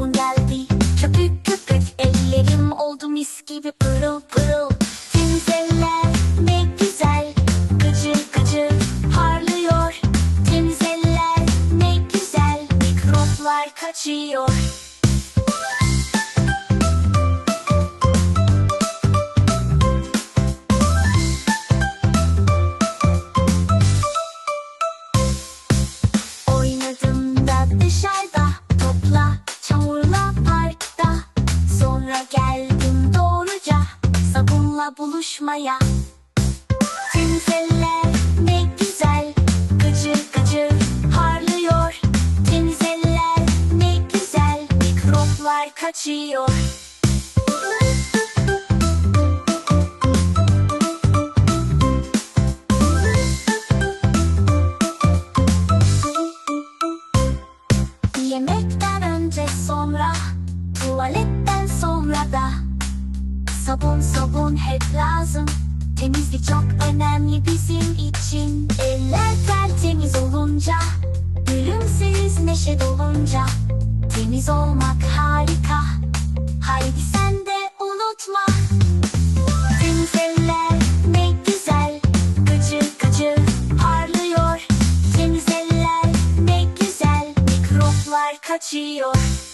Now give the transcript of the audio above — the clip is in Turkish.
bu geldi. Köpük köpük ellerim oldu mis gibi pırıl pırıl. Temzeller ne güzel gıcır gıcır parlıyor. Temzeller ne güzel mikroplar kaçıyor. Geldim doğruca Sabunla buluşmaya. Temiz eller ne güzel Gıcır gıcır parlıyor Temiz eller ne güzel Mikroplar kaçıyor. Yemekten önce sonra Tuvaletten burada. Sabun sabun hep lazım. Temizlik çok önemli bizim için. Eller tertemiz olunca Gülümseriz neşe dolunca. Temiz olmak harika. Haydi sen de unutma. Temiz eller ne güzel. Gıcır gıcır parlıyor. Temiz eller ne güzel. Mikroplar kaçıyor.